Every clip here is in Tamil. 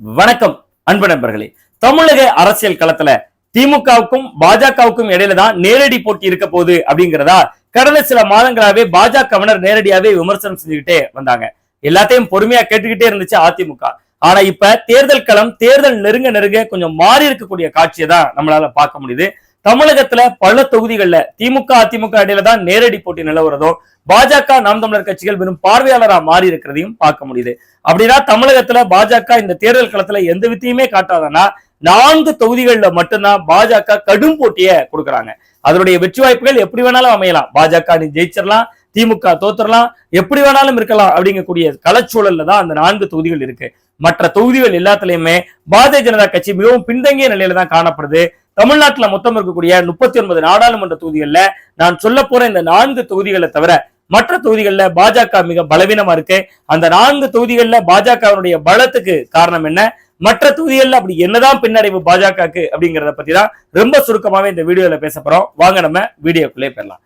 வணக்கம் அன்பு நண்பர்களே. தமிழக அரசியல் களத்துல திமுகவுக்கும் பாஜகவுக்கும் இடையில தான் நேரடி போட்டி இருக்க போகுது அப்படிங்கிறதா கடந்த சில மாதங்களாவே பாஜகவினர் நேரடியாவே விமர்சனம் செஞ்சுக்கிட்டே வந்தாங்க. எல்லாத்தையும் பொறுமையா கேட்டுக்கிட்டே இருந்துச்சு அதிமுக. ஆனா இப்ப தேர்தல் களம் தேர்தல் நெருங்க நெருங்க கொஞ்சம் மாறி இருக்கக்கூடிய காட்சியை தான் நம்மளால பார்க்க முடியுது. தமிழகத்துல பல தொகுதிகள்ல திமுக அதிமுக இடையில தான் நேரடி போட்டி நிலவுறதும் பாஜக நாம் தமிழர் கட்சிகள் வெறும் பார்வையாளரா மாறி இருக்கிறதையும் பார்க்க முடியுது. அப்படின்னா தமிழகத்துல பாஜக இந்த தேர்தல் களத்துல எந்த வித்தையுமே காட்டாதன்னா நான்கு தொகுதிகள்ல மட்டும்தான் பாஜக கடும் போட்டியை கொடுக்குறாங்க. அதனுடைய வெற்றி வாய்ப்புகள் எப்படி வேணாலும் அமையலாம். பாஜக நீ ஜெயிச்சிடலாம் திமுக தோத்துறலாம் எப்படி வேணாலும் இருக்கலாம் அப்படிங்கக்கூடிய களச்சூழல்ல தான் அந்த நான்கு தொகுதிகள் இருக்கு. மற்ற தொகுதிகள் எல்லாத்துலயுமே பாரதிய ஜனதா கட்சி மிகவும் பின்தங்கிய நிலையில தான் காணப்படுது. தமிழ்நாட்டுல மொத்தம் இருக்கக்கூடிய முப்பத்தி ஒன்பது நாடாளுமன்ற தொகுதிகள்ல நான் சொல்ல போற இந்த நான்கு தொகுதிகளை தவிர மற்ற தொகுதிகள்ல பாஜக மிக பலவீனமா இருக்கு. அந்த நான்கு தொகுதிகள்ல பாஜகவினுடைய பலத்துக்கு காரணம் என்ன? மற்ற தொகுதிகள்ல அப்படி என்னதான் பின்னடைவு பாஜகக்கு அப்படிங்கிறத பத்தி தான் ரொம்ப சுருக்கமாவே இந்த வீடியோல பேச போறோம். வாங்க நம்ம வீடியோக்குள்ளே போயிடலாம்.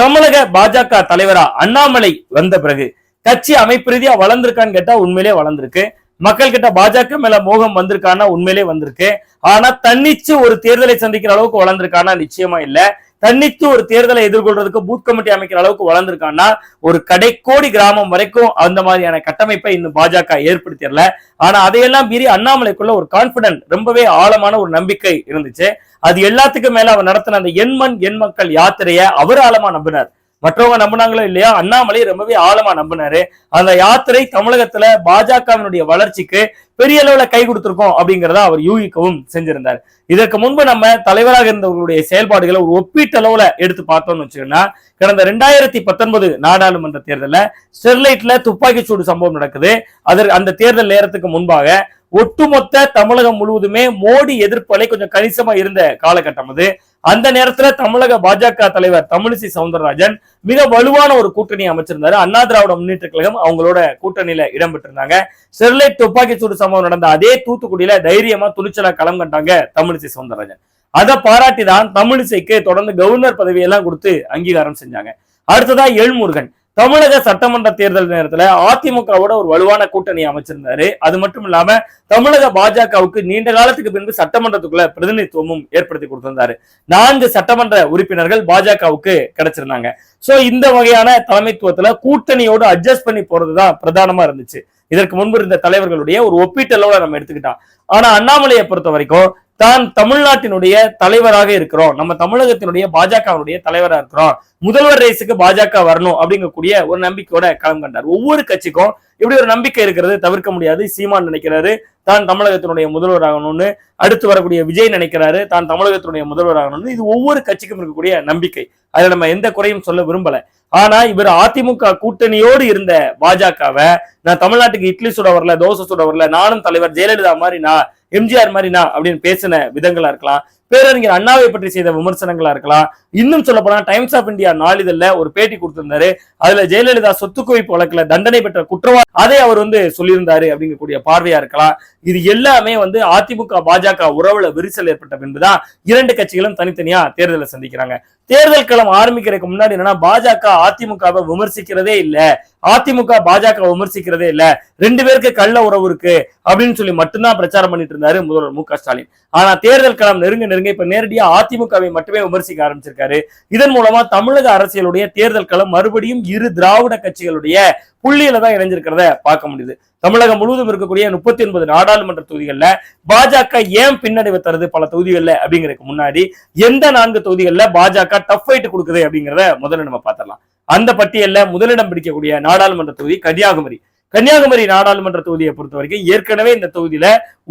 தமிழக பாஜக தலைவரா அண்ணாமலை வந்த பிறகு கட்சி அமைப்பு ரீதியா வளர்ந்திருக்கான்னு கேட்டா உண்மையிலே வளர்ந்திருக்கு. மக்கள் கிட்ட பாஜக மேல மோகம் வந்திருக்கானா உண்மையிலே வந்திருக்கு. ஆனா தன்னிச்சு ஒரு தேர்தலை சந்திக்கிற அளவுக்கு வளர்ந்திருக்கானா நிச்சயமா இல்ல. தன்னித்து ஒரு தேர்தலை எதிர்கொள்றதுக்கு பூத் கமிட்டி அமைக்கிற அளவுக்கு வளர்ந்திருக்கான்னா ஒரு கடைக்கோடி கிராமம் வரைக்கும் அந்த மாதிரியான கட்டமைப்பை இன்னும் பாஜக ஏற்படுத்திடல. ஆனா அதையெல்லாம் மீறி அண்ணாமலைக்குள்ள ஒரு கான்பிடன்ட் ரொம்பவே ஆழமான ஒரு நம்பிக்கை இருந்துச்சு. அது எல்லாத்துக்கும் மேல அவர் நடத்தின அந்த எண்மண் எண் மக்கள் யாத்திரையை அவர் ஆழமா நம்பினார். மற்றவங்க நம்பினாங்களோ இல்லையா அண்ணாமலை ரொம்பவே ஆழமா நம்பினாரு. அந்த யாத்திரை தமிழகத்துல பாஜகவினுடைய வளர்ச்சிக்கு பெரிய அளவுல கை கொடுத்திருக்கோம் அப்படிங்கிறத அவர் யூகிக்கவும் செஞ்சிருந்தார். இதற்கு முன்பு நம்ம தலைவராக இருந்தவர்களுடைய செயல்பாடுகளை ஒரு ஒப்பீட்டளவுல எடுத்து பார்த்தோம்னு வச்சுக்கோன்னா கடந்த ரெண்டாயிரத்தி பத்தொன்பது நாடாளுமன்ற தேர்தலில் ஸ்டெர்லைட்ல துப்பாக்கி சூடு சம்பவம் நடக்குது. அதற்கு அந்த தேர்தல் நேரத்துக்கு முன்பாக ஒட்டுமொத்த தமிழகம் முழுவதுமே மோடி எதிர்ப்பு அலை கொஞ்சம் கணிசமா இருந்த காலகட்டம் அது. அந்த நேரத்துல தமிழக பாஜக தலைவர் தமிழிசை சவுந்தரராஜன் மிக வலுவான ஒரு கூட்டணி அமைச்சிருந்தாரு. அண்ணா திராவிட முன்னேற்ற கழகம் அவங்களோட கூட்டணியில இடம்பெற்றிருந்தாங்க. ஸ்டெர்லைட் துப்பாக்கி சூடு சம்பவம் நடந்த அதே தூத்துக்குடியில தைரியமா துணிச்சலா களம் கண்டாங்க தமிழிசை சவுந்தரராஜன். அதை பாராட்டி தான் தமிழிசைக்கு தொடர்ந்து கவர்னர் பதவியெல்லாம் கொடுத்து அங்கீகாரம் செஞ்சாங்க. அடுத்ததா எழுமுருகன் தமிழக சட்டமன்ற தேர்தல் நேரத்துல அதிமுகவோட ஒரு வலுவான கூட்டணி அமைச்சிருந்தாரு. அது மட்டும் இல்லாம தமிழக பாஜகவுக்கு நீண்ட காலத்துக்கு பின்பு சட்டமன்றத்துக்குள்ள பிரதிநிதித்துவமும் ஏற்படுத்தி கொடுத்திருந்தாரு. நான்கு சட்டமன்ற உறுப்பினர்கள் பாஜகவுக்கு கிடைச்சிருந்தாங்க. சோ இந்த வகையான தலைமைத்துவத்துல கூட்டணியோடு அட்ஜஸ்ட் பண்ணி போறதுதான் பிரதானமா இருந்துச்சு. இதற்கு முன்பு இருந்த தலைவர்களுடைய ஒரு ஒப்பீட்டளவுல நம்ம எடுத்துக்கிட்டோம். ஆனா அண்ணாமலையை பொறுத்த வரைக்கும் தான் தமிழ்நாட்டினுடைய தலைவராக இருக்கிறோம். நம்ம தமிழகத்தினுடைய பாஜகவுடைய தலைவராக இருக்கிறோம். முதல்வர் ரேஸுக்கு பாஜக வரணும் அப்படிங்கக்கூடிய ஒரு நம்பிக்கையோட களம் கண்டார். ஒவ்வொரு கட்சிக்கும் இப்படி ஒரு நம்பிக்கை இருக்கிறது தவிர்க்க முடியாது. சீமான் நினைக்கிறாரு தான் தமிழகத்தினுடைய முதல்வர் ஆகணும்னு. அடுத்து வரக்கூடிய விஜய் நினைக்கிறாரு தான் தமிழகத்தினுடைய முதல்வர் ஆகணும்னு. இது ஒவ்வொரு கட்சிக்கும் இருக்கக்கூடிய நம்பிக்கை. அதுல நம்ம எந்த குறையும் சொல்ல விரும்பல. ஆனா இவர் அதிமுக கூட்டணியோடு இருந்த பாஜகவை நான் தமிழ்நாட்டுக்கு இட்லி சுட வரல தோசை சுட வரல நானும் தலைவர் ஜெயலலிதா மாதிரி நான் எம்ஜிஆர் மாதிரினா அப்படின்னு பேசின விதங்களா இருக்கலாம். பேரறிஞர் அண்ணாவை பற்றி செய்த விமர்சனங்களா இருக்கலாம். இன்னும் சொல்ல போனா டைம்ஸ் ஆஃப் இந்தியா நாளிதழ்ல ஒரு பேட்டி கொடுத்திருந்தாரு. அதுல ஜெயலலிதா சொத்து குவிப்பு வழக்குல தண்டனை பெற்ற குற்றவாளி அதை அவர் வந்து சொல்லியிருந்தாரு அப்படிங்கக்கூடிய பார்வையா இருக்கலாம். இது எல்லாமே வந்து அதிமுக பாஜக உறவுல விரிசல் ஏற்பட்ட பின்புதான் இரண்டு கட்சிகளும் தனித்தனியா தேர்தலை சந்திக்கிறாங்க. தேர்தல் களம் ஆரம்பிக்கிறதுக்கு முன்னாடி என்னன்னா பாஜக அதிமுகவை விமர்சிக்கிறதே இல்ல. அதிமுக பாஜக விமர்சிக்கிறதே இல்ல. ரெண்டு பேருக்கு கள்ள உறவு இருக்கு அப்படின்னு சொல்லி மட்டும்தான் பிரச்சாரம் பண்ணிட்டு இருந்தாரு முதல்வர் மு க ஸ்டாலின். ஆனா தேர்தல் களம் நெருங்க இருங்க இப்ப நேரடியா அதிமுகவை மட்டுமே விமர்சிக்க ஆரம்பிச்சிருக்காரு. இதன் மூலமா தமிழக அரசியலுடைய தேர்தல் களம் மறுபடியும் இரு திராவிட கட்சிகளுடைய புள்ளியில தான் இணைஞ்சிருக்கிறத பார்க்க முடியுது. தமிழகம் முழுவதும் இருக்கக்கூடிய முப்பத்தி ஒன்பது நாடாளுமன்ற தொகுதிகளில் பாஜக ஏன் பின்னடைவு தருது பல தொகுதிகளில் அப்படிங்கிறதுக்கு முன்னாடி எந்த நான்கு தொகுதிகளில் பாஜக டஃப் ஃபைட் கொடுக்குது அப்படிங்கிறத முதல்ல நம்ம பார்த்தலாம் அந்த பட்டியலில் முதலிடம் பிடிக்கக்கூடிய நாடாளுமன்ற தொகுதி கன்னியாகுமரி. கன்னியாகுமரி நாடாளுமன்ற தொகுதியை பொறுத்த வரைக்கும் ஏற்கனவே இந்த தொகுதியில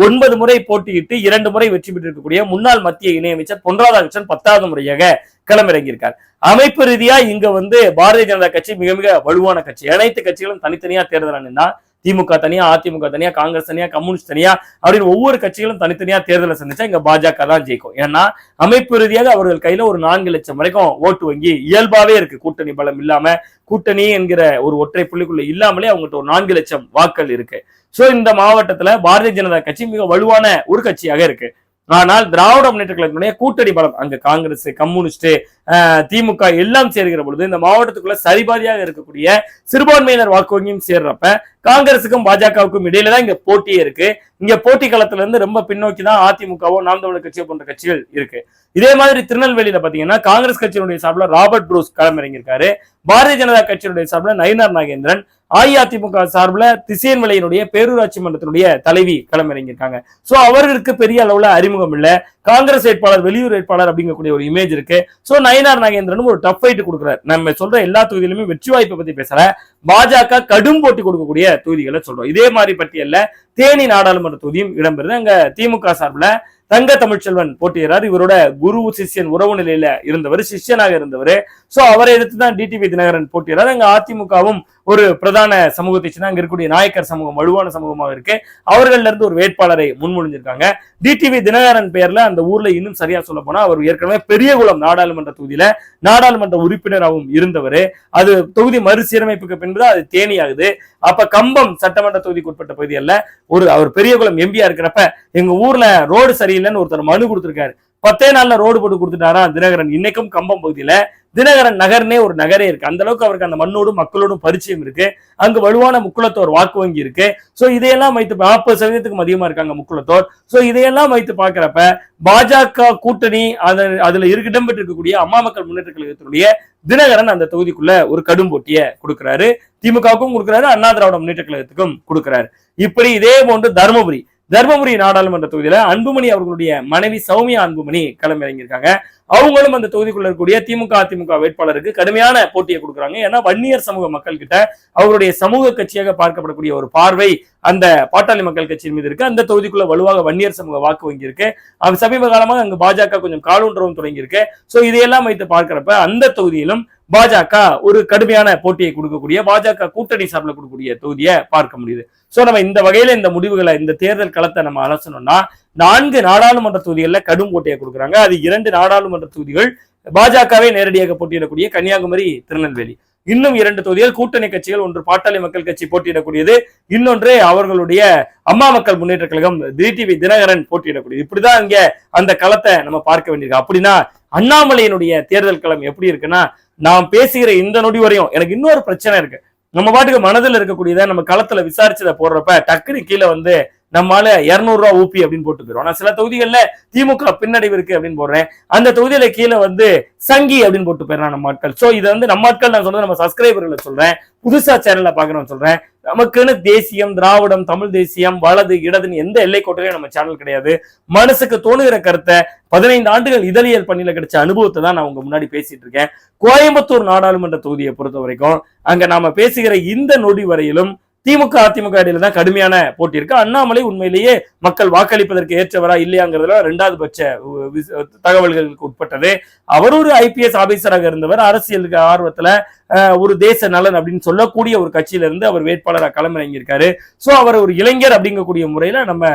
ஒன்பது முறை போட்டியிட்டு இரண்டு முறை வெற்றி பெற்றிருக்கக்கூடிய முன்னாள் மத்திய இணையமைச்சர் பொன் ராதாகிருஷ்ணன் பத்தாவது முறையாக களமிறங்கியிருக்கார். அமைப்பு ரீதியா இங்க வந்து பாரதிய ஜனதா கட்சி மிக மிக வலுவான கட்சி. அனைத்து கட்சிகளும் தனித்தனியா தேர்தல் அணிந்தா திமுக தனியா அதிமுக தனியா காங்கிரஸ் தனியா கம்யூனிஸ்ட் தனியா அப்படின்னு ஒவ்வொரு கட்சிகளும் தனித்தனியா தேர்தலை சந்திச்சா இங்க பாஜக தான் ஜெயிக்கும். ஏன்னா அமைப்பு ரீதியாக அவர்கள் கையில ஒரு நான்கு லட்சம் வரைக்கும் ஓட்டு வங்கி இயல்பாவே இருக்கு. கூட்டணி பலம் இல்லாம கூட்டணி என்கிற ஒரு ஒற்றை புள்ளிக்குள்ள இல்லாமலே அவங்ககிட்ட ஒரு நான்கு லட்சம் வாக்கள் இருக்கு. சோ இந்த மாவட்டத்துல பாரதிய ஜனதா கட்சி மிக வலுவான ஒரு கட்சியாக இருக்கு. ஆனால் திராவிட முன்னேற்ற கழகத்தினுடைய கூட்டணி பலம் அங்க காங்கிரஸ் கம்யூனிஸ்ட் திமுக எல்லாம் சேர்கிற பொழுது இந்த மாவட்டத்துக்குள்ள சரிபாதியாக இருக்கக்கூடிய சிறுபான்மையினர் வாக்கு வங்கியும் சேர்றப்ப காங்கிரசுக்கும் பாஜகவுக்கும் இடையில தான் இங்க போட்டியே இருக்கு. இங்க போட்டி களத்துல இருந்து ரொம்ப பின்னோக்கி தான் அதிமுகவோ நாம் தமிழர் கட்சியோ போன்ற கட்சிகள் இருக்கு. இதே மாதிரி திருநெல்வேலியில பாத்தீங்கன்னா காங்கிரஸ் கட்சியினுடைய சார்பில் ராபர்ட் ப்ரூஸ் களமிறங்கியிருக்காரு. பாரதிய ஜனதா கட்சியினுடைய சார்பில் நயினார் நாகேந்திரன் அஇஅதிமுக சார்பில் திசையன் விலையினுடைய பேரூராட்சி மன்றத்தினுடைய தலைவி களமிறங்கியிருக்காங்க. ஸோ அவர்களுக்கு பெரிய அளவில் அறிமுகம் இல்லை. காங்கிரஸ் வேட்பாளர் வெளியூர் வேட்பாளர் அப்படிங்கக்கூடிய ஒரு இமேஜ் இருக்கு. ஸோ நயினார் நாகேந்திரனும் ஒரு டஃப் ஃபைட் கொடுக்குறாரு. நம்ம சொல்ற எல்லா தொகுதியிலுமே வெற்றி வாய்ப்பை பத்தி பேசல. பாஜக கடும் போட்டி கொடுக்கக்கூடிய தொகுதிகளை சொல்றோம். இதே மாதிரி பட்டியலில் தேனி நாடாளுமன்ற தொகுதியும் இடம்பெறுது. அங்க திமுக சார்பில் தங்க தமிழ்ச்செல்வன் போட்டியிறார் இவரோட குரு சிஷ்யன் உறவு நிலையில இருந்தவர் சிஷ்யனாக இருந்தவர். சோ அவரை எடுத்து தான் டிடிவி தினகரன் போட்டியிறார் அங்க அதிமுகவும் ஒரு பிரதான சமூகத்தை சேர்ந்த அங்க இருக்கக்கூடிய நாயக்கர் சமூகம் வலுவான சமூகமாக இருக்கு. அவர்கள்ல இருந்து ஒரு வேட்பாளரை முன்மொழிஞ்சிருக்காங்க. டிடிவி தினகரன் பெயர்ல அந்த ஊர்ல இன்னும் சரியா சொல்ல போனா அவர் ஏற்கனவே பெரியகுளம் நாடாளுமன்ற தொகுதியில நாடாளுமன்ற உறுப்பினராகவும் இருந்தவர். அது தொகுதி மறுசீரமைப்புக்கு பின்புதான் அது தேனியாகுது. அப்ப கம்பம் சட்டமன்ற தொகுதிக்கு உட்பட்ட பகுதி அல்ல ஒரு அவர் பெரியகுளம் எம்பியா இருக்கிறப்ப எங்க ஊர்ல ரோடு இல்லைன்னு ஒருத்தர் மனு கொடுத்துருக்காரு. பத்தே நாள்ல ரோடு போட்டு கொடுத்துட்டாரா தினகரன்? இன்னைக்கும் கம்பம் பகுதியில தினகரன் நகர்னே ஒரு நகரே இருக்கு. அந்த அளவுக்கு அவருக்கு அந்த மண்ணோடும் மக்களோடும் பரிச்சயம் இருக்கு. அங்கு வலுவான முக்குளத்தோர் வாக்கு வங்கி இருக்கு. சோ இதையெல்லாம் வைத்து நாற்பது சதவீதத்துக்கும் அதிகமா இருக்காங்க முக்குளத்தோர். சோ இதையெல்லாம் வைத்து பாக்குறப்ப பாஜக கூட்டணி அது அதுல இருக்கு இடம்பெற்று இருக்கக்கூடிய அம்மா மக்கள் முன்னேற்ற கழகத்தினுடைய தினகரன் அந்த தொகுதிக்குள்ள ஒரு கடும் போட்டிய கொடுக்கிறாரு. திமுகவுக்கும் கொடுக்கிறாரு. அண்ணா திராவிட முன்னேற்ற கழகத்துக்கும் கொடுக்கிறாரு. இப்படி இதே போன்று தருமபுரி தர்மபுரி நாடாளுமன்ற தொகுதியில அன்புமணி அவர்களுடைய மனைவி சௌமியா அன்புமணி களமிறங்கியிருக்காங்க அவங்களும் அந்த தொகுதிக்குள்ள இருக்கக்கூடிய திமுக அதிமுக வேட்பாளருக்கு கடுமையான போட்டியை கொடுக்குறாங்க. ஏன்னா வன்னியர் சமூக மக்கள் கிட்ட அவருடைய சமூக கட்சியாக பார்க்கப்படக்கூடிய ஒரு பார்வை அந்த பாட்டாளி மக்கள் கட்சியின் மீது இருக்கு. அந்த தொகுதிக்குள்ள வலுவாக வன்னியர் சமூக வாக்கு வங்கி இருக்கு. சமீப காலமாக அங்கு பாஜக கொஞ்சம் காலூன்றவும் தொடங்கி இருக்கு ஸோ இதையெல்லாம் வைத்து பார்க்கிறப்ப அந்த தொகுதியிலும் பாஜக ஒரு கடுமையான போட்டியை கொடுக்கக்கூடிய பாஜக கூட்டணி சார்பில் கொடுக்கக்கூடிய தொகுதியை பார்க்க முடியுது. ஸோ நம்ம இந்த வகையில இந்த முடிவுகளை இந்த தேர்தல் களத்தை நம்ம அலசணும்னா நான்கு நாடாளுமன்ற தொகுதிகளில் கடும் போட்டியை கொடுக்குறாங்க. அது இரண்டு நாடாளுமன்ற தொகுதிகள் பாஜகவே நேரடியாக போட்டியிடக்கூடிய கன்னியாகுமரி திருநெல்வேலி. இன்னும் இரண்டு தொகுதிகள் கூட்டணி கட்சிகள் ஒன்று பாட்டாளி மக்கள் கட்சி போட்டியிடக்கூடியது இன்னொன்று அவர்களுடைய அம்மா மக்கள் முன்னேற்ற கழகம் டிடிவி தினகரன் போட்டியிடக்கூடியது. இப்படிதான் இங்க அந்த களத்தை நம்ம பார்க்க வேண்டியிருக்கு. அப்படின்னா அண்ணாமலையினுடைய தேர்தல் களம் எப்படி இருக்குன்னா நான் பேசுகிற இந்த நொடி வரையும் எனக்கு இன்னொரு பிரச்சனை இருக்கு. நம்ம பாட்டுக்கு மனதில் இருக்கக்கூடியதை நம்ம களத்துல விசாரிச்சதை போடுறப்ப டக்குனு கீழே வந்து நம்மால இருநூறு ரூபா அப்படின்னு போட்டு போயிடும் ஆனா சில தொகுதிகளில் திமுக பின்னடைவு இருக்கு அப்படின்னு போடுறேன். அந்த தொகுதியில கீழே வந்து சங்கி அப்படின்னு போட்டு போயிடறான் நம்ம ஆட்கள். சோ இதை வந்து நம்ம ஆட்கள் நான் சொல்றது நம்ம சப்ஸ்கிரைபர்களை சொல்றேன். புதுசா சேனல்ல பாக்குறோம் சொல்றேன். நமக்குன்னு தேசியம் திராவிடம் தமிழ் தேசியம் வலது இடதுன்னு எந்த எல்லை கோட்டிலையும் நம்ம சேனல் கிடையாது. மனசுக்கு தோணுகிற கருத்தை பதினைந்து ஆண்டுகள் இதழியல் பணியில கிடைச்ச அனுபவத்தை தான் நான் உங்க முன்னாடி பேசிட்டு இருக்கேன். கோயம்புத்தூர் நாடாளுமன்ற தொகுதியை பொறுத்த வரைக்கும் அங்க நாம பேசுகிற இந்த நொடி வரையிலும் திமுக அதிமுக இடையில தான் கடுமையான போட்டி இருக்கு. அண்ணாமலை உண்மையிலேயே மக்கள் வாக்களிப்பதற்கு ஏற்றவரா இல்லையாங்கிறதுல ரெண்டாவது பட்ச தகவல்களுக்கு உட்பட்டது. அவர் ஒரு ஐபிஎஸ் ஆபீசராக இருந்தவர். அரசியலுக்கு ஆர்வத்துல ஒரு தேச நலன் அப்படின்னு சொல்லக்கூடிய ஒரு கட்சியில இருந்து அவர் வேட்பாளராக களமிறங்கியிருக்காரு. சோ அவர் ஒரு இளைஞர் அப்படிங்கக்கூடிய முறையில நம்ம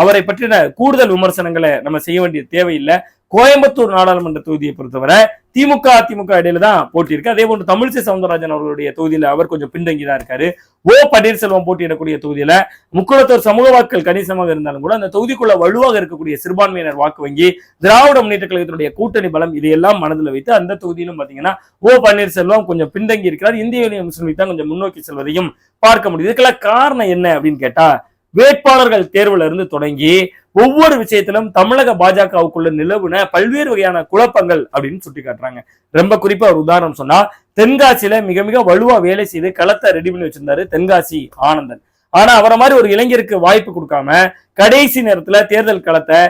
அவரை பற்றின கூடுதல் விமர்சனங்களை நம்ம செய்ய வேண்டிய தேவையில்லை. கோயம்புத்தூர் நாடாளுமன்ற தொகுதியை பொறுத்தவரை திமுக அதிமுக இடையில தான் போட்டி இருக்கு. அதே போன்று தமிழிசை சவுந்தரராஜன் அவர்களுடைய தொகுதியில அவர் கொஞ்சம் பின்தங்கி தான் இருக்காரு. ஓ பன்னீர்செல்வம் போட்டியிடக்கூடிய தொகுதியில முக்குளத்தூர் சமூக வாக்குகள் கணிசமாக இருந்தாலும் கூட அந்த தொகுதிக்குள்ள வலுவாக இருக்கக்கூடிய சிறுபான்மையினர் வாக்கு வங்கி திராவிட முன்னேற்ற கழகத்தினுடைய கூட்டணி பலம் இதையெல்லாம் மனதில் வைத்து அந்த தொகுதியிலும் பாத்தீங்கன்னா ஓ பன்னீர்செல்வம் கொஞ்சம் பின்தங்கி இருக்கிறார். இந்திய யூனியன் முஸ்லிம் தான் கொஞ்சம் முன்னோக்கி செல்வதையும் பார்க்க முடியுது. இதுக்கெல்லாம் காரணம் என்ன அப்படின்னு கேட்டா வேட்பாளர்கள் தேர்வுல இருந்து தொடங்கி ஒவ்வொரு விஷயத்திலும் தமிழக பாஜகவுக்குள்ள நிலவுன பல்வேறு வகையான குழப்பங்கள் அப்படின்னு சுட்டி காட்டுறாங்க ரொம்ப குறிப்பா ஒரு உதாரணம் சொன்னா தென்காசியில மிக மிக வலுவா வேலை செய்து களத்தை ரெடி பண்ணி வச்சிருந்தாரு தென்காசி ஆனந்தன். ஆனா அவரை மாதிரி ஒரு இளைஞருக்கு வாய்ப்பு கொடுக்காம கடைசி நேரத்துல தேர்தல் களத்தை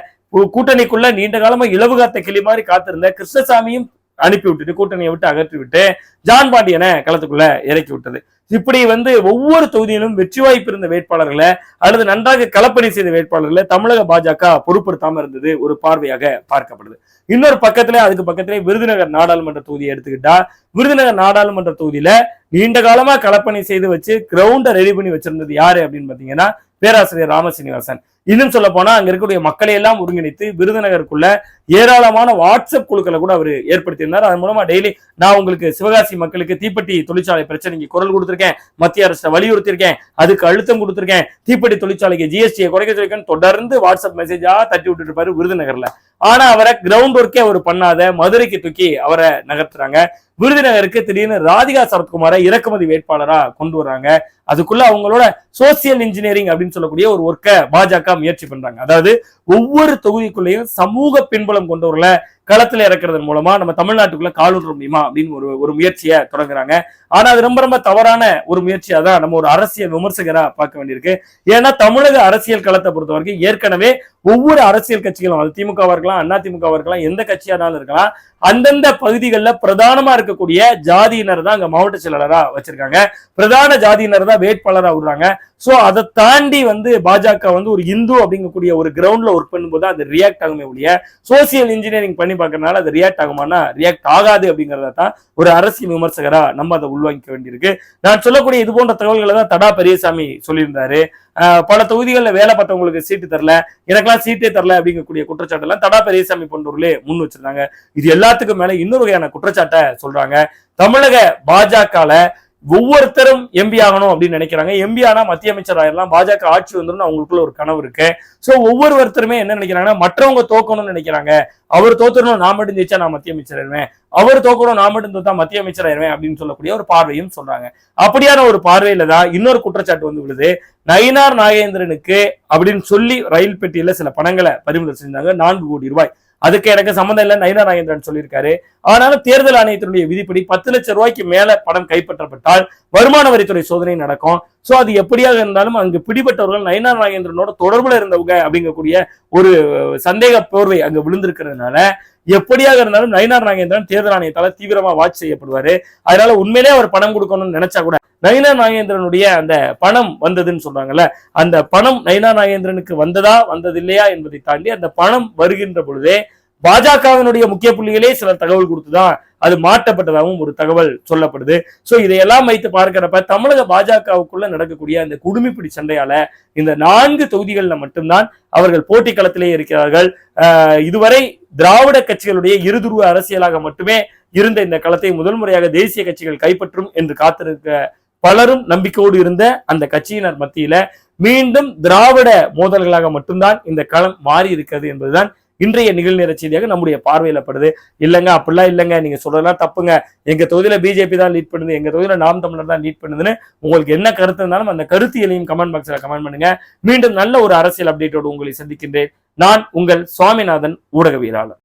கூட்டணிக்குள்ள நீண்ட காலமா இலவுகாத்த கிளி மாதிரி காத்திருந்த கிருஷ்ணசாமியும் அனுப்பி விட்டுட்டு கூட்டணியை விட்டு அகற்றி விட்டு ஜான் பாண்டியனை களத்துக்குள்ள இறக்கி விட்டது. இப்படி வந்து ஒவ்வொரு தொகுதியிலும் வெற்றி வாய்ப்பு இருந்த வேட்பாளர்களை அல்லது நன்றாக களப்பணி செய்த வேட்பாளர்களை தமிழக பாஜக பொறுப்படுத்தாம இருந்தது ஒரு பார்வையாக பார்க்கப்படுது. இன்னொரு பக்கத்துல அதுக்கு பக்கத்திலே விருதுநகர் நாடாளுமன்ற தொகுதியை எடுத்துக்கிட்டா விருதுநகர் நாடாளுமன்ற தொகுதியில நீண்ட காலமா களப்பணி செய்து வச்சு கிரவுண்டை ரெடி பண்ணி வச்சிருந்தது யாரு அப்படின்னு பாத்தீங்கன்னா பேராசிரியர் ராமசீனிவாசன் இன்னும் சொல்ல போனா அங்க இருக்கக்கூடிய மக்களை எல்லாம் ஒருங்கிணைத்து விருதுநகருக்குள்ள ஏராளமான வாட்ஸ்அப் குழுக்களை கூட அவர் ஏற்படுத்தியிருந்தார். அதன் மூலமா டெய்லி நான் உங்களுக்கு சிவகாசி மக்களுக்கு தீப்பெட்டி தொழிற்சாலை பிரச்சனைக்கு குரல் கொடுத்திருக்கேன். மத்திய அரசை வலியுறுத்தியிருக்கேன். அதுக்கு அழுத்தம் கொடுத்திருக்கேன். தீப்பெட்டி தொழிற்சாலைக்கு ஜிஎஸ்டியை குறைக்க சொல்லிருக்கேன் தொடர்ந்து வாட்ஸ்அப் மெசேஜா தட்டி விட்டுட்டு இருப்பாரு விருதுநகர்ல. ஆனா அவரை கிரவுண்ட் ஒர்க்கே அவர் பண்ணாத மதுரைக்கு தூக்கி அவரை நகர்த்துறாங்க. விருதுநகருக்கு திடீர்னு ராதிகா சரத்குமாரை இறக்குமதி வேட்பாளரா கொண்டு வர்றாங்க. அதுக்குள்ள அவங்களோட சோசியல் இன்ஜினியரிங் அப்படின்னு சொல்லக்கூடிய ஒரு ஒர்க்கை பாஜக முயற்சி பண்றாங்க. அதாவது ஒவ்வொரு தொகுதிக்குள்ளேயும் சமூக பின்புலம் கொண்டவர்களை களத்துல இறக்குறதன் மூலமா நம்ம தமிழ்நாட்டுக்குள்ள காலூற்ற முடியுமா அப்படின்னு ஒரு ஒரு முயற்சியை தொடங்குறாங்க. ஆனா அது ரொம்ப ரொம்ப தவறான ஒரு முயற்சியா தான் நம்ம ஒரு அரசியல் விமர்சகரா பார்க்க வேண்டியிருக்கு. ஏன்னா தமிழக அரசியல் களத்தை பொறுத்த வரைக்கும் ஏற்கனவே ஒவ்வொரு அரசியல் கட்சிகளும் அது திமுகவா இருக்கலாம் அண்ணா இருக்கலாம் எந்த கட்சியானாலும் இருக்கலாம் அந்தந்த பகுதிகளில் பிரதானமா இருக்கக்கூடிய ஜாதியினர் தான் அங்க மாவட்ட செயலாளரா வச்சிருக்காங்க. பிரதான ஜாதியினர் தான் வேட்பாளராக விடுறாங்க. ஸோ அதை தாண்டி வந்து பாஜக வந்து ஒரு இந்து அப்படிங்கக்கூடிய ஒரு கிரவுண்ட்ல ஒர்க் பண்ணும்போது அது ரியாக்ட் ஆகுமே ஒழிய சோசியல் இன்ஜினியரிங் பண்ணி பார்க்கறதுனால அது ரியாக்ட் ஆகுமானா ரியாக்ட் ஆகாது அப்படிங்கிறத தான் ஒரு அரசியல் விமர்சகரா நம்ம அதை உள்வாங்கிக்க வேண்டியிருக்கு. நான் சொல்லக்கூடிய இது போன்ற தகவல்களை தான் தடா பெரியசாமி சொல்லியிருந்தாரு. பல தொகுதிகளில் வேலை பார்த்தவங்களுக்கு சீட்டு தரல எனக்கெல்லாம் சீட்டே தரல அப்படிங்கக்கூடிய குற்றச்சாட்டு எல்லாம் தடா பெரியசாமி போன்றவர்களே முன் வச்சிருந்தாங்க. இது எல்லாத்துக்கும் மேல இன்னொரு வகையான குற்றச்சாட்டை சொல்றாங்க. தமிழக பாஜகவில் ஒவ்வொருத்தரும் எம்பி ஆகணும் அப்படின்னு நினைக்கிறாங்க. எம்பி ஆனா மத்திய அமைச்சர் ஆயிரலாம் பாஜக ஆட்சி வந்துடும் அவங்களுக்குள்ள ஒரு கனவு இருக்கு. சோ ஒவ்வொருத்தருமே என்ன நினைக்கிறாங்கன்னா மற்றவங்க தோக்கணும்னு நினைக்கிறாங்க. அவர் தோத்துறணும் நான் மட்டும் ஜெயிச்சா நான் மத்திய அமைச்சர் ஆயிருவேன் அவர் தோக்கணும் நான் மட்டும் தோத்தா மத்திய அமைச்சர் ஆயிருவேன் அப்படின்னு சொல்லக்கூடிய ஒரு பார்வையும் சொல்றாங்க. அப்படியான ஒரு பார்வையில தான் இன்னொரு குற்றச்சாட்டு வந்து விழுது. நயினார் நாகேந்திரனுக்கு அப்படின்னு சொல்லி ரயில் பெட்டியில சில பணங்களை பறிமுதல் செஞ்சாங்க. நான்கு கோடி ரூபாய். அதுக்கு எனக்கு சம்மந்தம் இல்லை நயினா நாகேந்திரன் சொல்லியிருக்காரு. ஆனாலும் தேர்தல் ஆணையத்தினுடைய விதிப்படி பத்து லட்சம் ரூபாய்க்கு மேல பணம் கைப்பற்றப்பட்டால் வருமான வரித்துறை சோதனை நடக்கும். சோ அது எப்படியாக இருந்தாலும் அங்கு பிடிபட்டவர்கள் நயனார் நாகேந்திரனோட தொடர்புல இருந்தவங்க அப்படிங்கக்கூடிய ஒரு சந்தேக போர்வை அங்கு விழுந்திருக்கிறதுனால எப்படியாக இருந்தாலும் நயனார் நாகேந்திரன் தேர்தல் ஆணையத்தால தீவிரமா வாட்ச் செய்யப்படுவாரு. அதனால உண்மையிலே அவர் பணம் கொடுக்கணும்னு நினைச்சா கூட நயினா நாகேந்திரனுடைய அந்த பணம் வந்ததுன்னு சொல்றாங்கல்ல அந்த பணம் நயினா நாகேந்திரனுக்கு வந்ததா வந்தது இல்லையா என்பதை தாண்டி அந்த பணம் வருகின்ற பொழுதே பாஜகவினுடைய முக்கிய புள்ளிகளே சிலர் தகவல் கொடுத்துதான் அது மாற்றப்பட்டதாகவும் ஒரு தகவல் சொல்லப்படுது. சோ இதையெல்லாம் வைத்து பார்க்கிறப்ப தமிழக பாஜகவுக்குள்ள நடக்கக்கூடிய அந்த குடுமிப்பிடி சண்டையால இந்த நான்கு தொகுதிகள்ல மட்டும்தான் அவர்கள் போட்டி களத்திலே இருக்கிறார்கள். ஆஹ் இதுவரை திராவிட கட்சிகளுடைய இருதுருவ அரசியலாக மட்டுமே இருந்த இந்த களத்தை முதல் முறையாக தேசிய கட்சிகள் கைப்பற்றும் என்று காத்திருக்க பலரும் நம்பிக்கையோடு இருந்த அந்த கட்சியினர் மத்தியில மீண்டும் திராவிட மோதல்களாக மட்டும்தான் இந்த களம் மாறி இருக்கிறது என்பதுதான் இன்றைய நிகழ்நேர செய்தியாக நம்முடைய பார்வையில படுது. இல்லைங்க அப்படிலாம் இல்லைங்க. நீங்க சொல்றதெல்லாம் தப்புங்க. எங்க தொகுதியில பிஜேபி தான் லீட் பண்ணுது. எங்க தொகுதியில நாம் தமிழர் தான் லீட் பண்ணுதுன்னு உங்களுக்கு என்ன கருத்து இருந்தாலும் அந்த கருத்தியலையும் கமெண்ட் பாக்ஸ்ல கமெண்ட் பண்ணுங்க. மீண்டும் நல்ல ஒரு அரசியல் அப்டேட்டோடு உங்களை சந்திக்கின்றேன். நான் உங்கள் சுவாமிநாதன் ஊடகவியலாளர்.